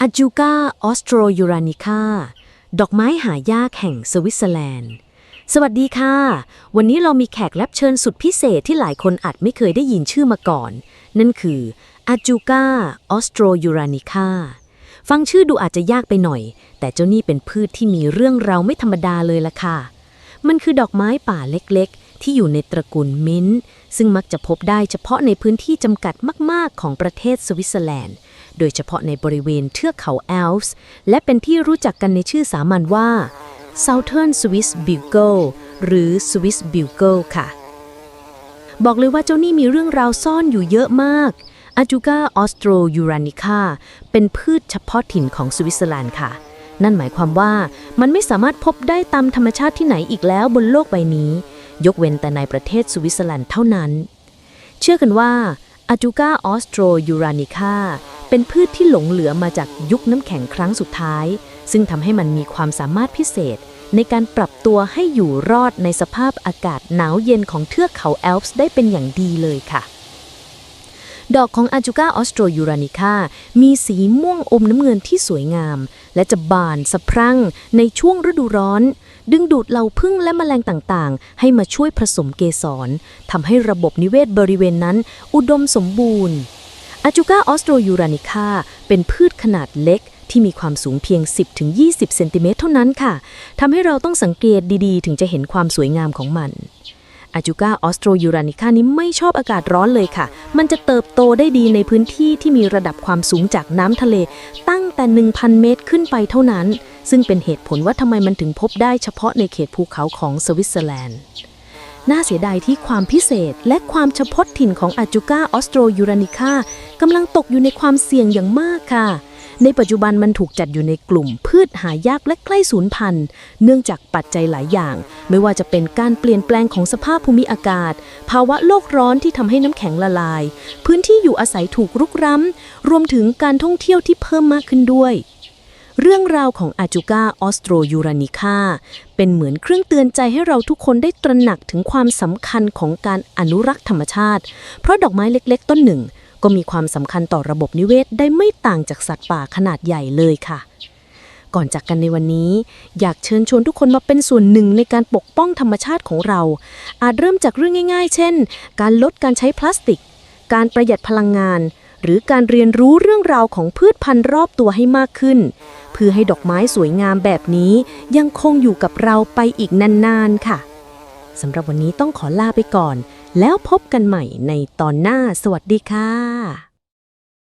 อาจูกาออสโตรยูรานิคาดอกไม้หายากแห่งสวิตเซอร์แลนด์ สวัสดีค่ะ วันนี้เรามีแขกรับเชิญสุดพิเศษที่หลายคนอาจไม่เคยได้ยินชื่อมาก่อน นั่นคืออาจูกาออสโตรยูรานิคาฟังชื่อดูอาจจะยากไปหน่อย แต่เจ้านี่เป็นพืชที่มีเรื่องราวไม่ธรรมดาเลยล่ะค่ะ มันคือดอกไม้ป่าเล็กๆ ที่อยู่ในตระกูลมิ้นท์ซึ่งมักจะพบได้เฉพาะในพื้นที่จำกัดมาก ๆ ของประเทศสวิตเซอร์แลนด์ โดยเฉพาะในบริเวณเทือกเขาแอลป์และเป็นที่รู้จักกันในชื่อสามัญว่า Southern Swiss Bugle หรือ Swiss Bugle ค่ะ บอกเลยว่าเจ้านี่มีเรื่องราวซ่อนอยู่เยอะมากอาจูกาออสโตรยูรานิคาเป็นพืชเฉพาะถิ่นของสวิตเซอร์แลนด์ค่ะ นั่นหมายความว่ามันไม่สามารถพบได้ตามธรรมชาติที่ไหนอีกแล้วบนโลกใบนี้ ยกเว้นแต่ในประเทศสวิตเซอร์แลนด์เท่านั้น เชื่อกันว่าอาจูกาออสโตรยูรานิคาเป็นพืชที่หลงเหลือมาจากยุคน้ำแข็งครั้งสุดท้าย ซึ่งทำให้มันมีความสามารถพิเศษ ในการปรับตัวให้อยู่รอดในสภาพอากาศหนาวเย็นของเทือกเขาแอลป์ได้เป็นอย่างดีเลยค่ะ ดอกของอาจูกาออสโตรยูรานิคามีสีม่วงอมน้ำเงินที่สวยงาม และจะบานสะพรั่งในช่วงฤดูร้อน ดึงดูดเหล่าพึ่งและแมลงต่างๆ ให้มาช่วยผสมเกสรทำให้ระบบนิเวศบริเวณนั้น อุดมสมบูรณ์อาจูกาออสโตรยูรานิคาเป็นพืชขนาดเล็กที่มีความสูงเพียง 10-20 เซนติเมตรเท่านั้นค่ะทำให้เราต้องสังเกตดีๆ ถึงจะเห็นความสวยงามของมัน อาจูกาออสโตรยูรานิคานี้ไม่ชอบอากาศร้อนเลยค่ะ มันจะเติบโตได้ดีในพื้นที่ที่มีระดับความสูงจากน้ำทะเล ตั้งแต่ 1,000 เมตรขึ้นไปเท่านั้น ซึ่งเป็นเหตุผลว่าทำไมมันถึงพบได้เฉพาะในเขตภูเขาของสวิตเซอร์แลนด์ น่าเสียดายที่ความพิเศษและความเฉพาะถิ่นของอาจูกาออสโตรยูรานิคากำลังตกอยู่ในความเสี่ยงอย่างมากค่ะ ในปัจจุบันมันถูกจัดอยู่ในกลุ่ม พืชหายากและใกล้สูญพันธุ์ เนื่องจากปัจจัยหลายอย่าง ไม่ว่าจะเป็นการเปลี่ยนแปลงของสภาพภูมิอากาศ ภาวะโลกร้อนที่ทำให้น้ำแข็งละลาย พื้นที่อยู่อาศัยถูกรุกร้ำรวมถึงการท่องเที่ยวที่เพิ่มมากขึ้นด้วยเรื่องราวของอาจูกาออสโตรยูรานิคาเป็นเหมือนเครื่องเตือนใจให้เราทุกคนได้ตระหนักถึงความสำคัญของการอนุรักษ์ธรรมชาติ เพราะดอกไม้เล็ก ๆ ต้นหนึ่ง ก็มีความสำคัญต่อระบบนิเวศได้ไม่ต่างจากสัตว์ป่าขนาดใหญ่เลยค่ะ ก่อนจากกันในวันนี้ อยากเชิญชวนทุกคนมาเป็นส่วนหนึ่งในการปกป้องธรรมชาติของเรา อาจเริ่มจากเรื่องง่าย ๆ เช่น การลดการใช้พลาสติก การประหยัดพลังงาน หรือการเรียนรู้เรื่องราวของพืชพันธุ์รอบตัวให้มากขึ้น เพื่อให้ดอกไม้สวยงามแบบนี้ ยังคงอยู่กับเราไปอีกนานๆค่ะสำหรับวันนี้ต้องขอลาไปก่อน แล้วพบกันใหม่ในตอนหน้าสวัสดีค่ะ